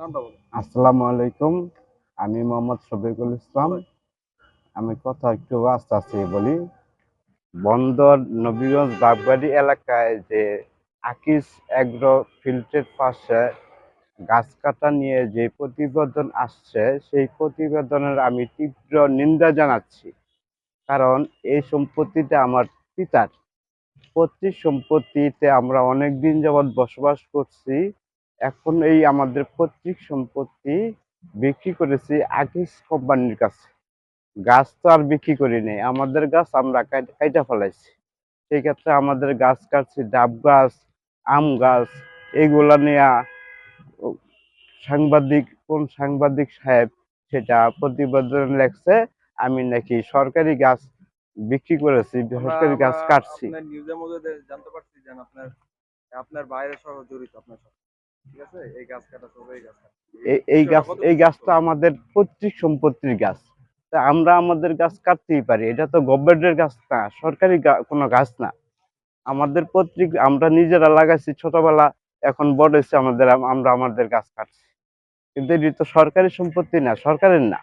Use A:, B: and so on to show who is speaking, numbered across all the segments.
A: আসসালামু আলাইকুম, আমি মোহাম্মদ শফিকুল ইসলাম। আমি কথা একটু আস্তে আস্তে বলি। বন্দর নবীগঞ্জ বাগবাড়ি এলাকায় যে আকিস অ্যাগ্রো ফিল্টের পাশে গাছ কাটা নিয়ে যে প্রতিবেদন আসছে, সেই প্রতিবেদনের আমি তীব্র নিন্দা জানাচ্ছি। কারণ এই সম্পত্তিটা আমার পিতার। পৈতৃক সম্পত্তিতে আমরা অনেক দিন যাবৎ বসবাস করছি। এখন এই আমাদের পৈতৃক সম্পত্তি বিক্রি করেছি আকিস কোম্পানির কাছে। গাছ তো আর বিক্রি করি নাই আমাদের গাছ আমরা কাইটা ফেলাইছি। সেই ক্ষেত্রে আমাদের গাছ কাটছি ডাব গাছ আম গাছ এইগুলা নিয়ে সাংবাদিক কোন সাংবাদিক সাহেব সেটা প্রতিবেদন লেখছে আমি নাকি সরকারি গাছ বিক্রি করেছি সরকারি গাছ কাটছি।
B: আপনার নিউজের মধ্যে জানতে পারছি যে আপনার আপনার বাইরে সহ জড়িত আপনার এই গাছ কাটা সহ এই গাছ
A: এই- এই গাছ এই গাছটা আমাদের পৈতৃক সম্পত্তির গাছ। তা আমরা আমাদের গাছ কাটতেই পারি। এটা তো গভর্নমেন্টের গাছ না সরকারি কোনো গাছ না। আমাদের পৈতৃক আমরা নিজেরা লাগাইছি। ছোটবেলা এখন বড় হয়েছে আমাদের আমরা আমাদের গাছ কাটছি। কিন্তু এটি তো সরকারি সম্পত্তি না সরকারের না।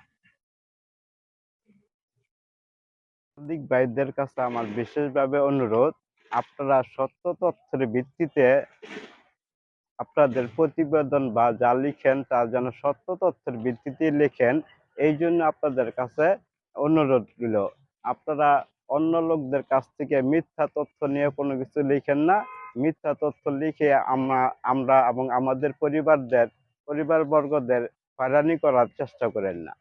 A: সাংবাদিক ভাইদের কাছে আমার বিশেষভাবে অনুরোধ আপনারা সত্য তথ্যের ভিত্তিতে আপনাদের প্রতিবেদন বা যা লিখেন তা যেন সত্য তথ্যের ভিত্তিতে লেখেন, এই জন্য আপনাদের কাছে অনুরোধ রইল। আপনারা অন্য লোকদের কাছ থেকে মিথ্যা তথ্য নিয়ে কোনো কিছু লিখেন না। মিথ্যা তথ্য লিখে আমরা আমরা এবং আমাদের পরিবারদের, পরিবারবর্গদের হয়রানি করার চেষ্টা করেন না।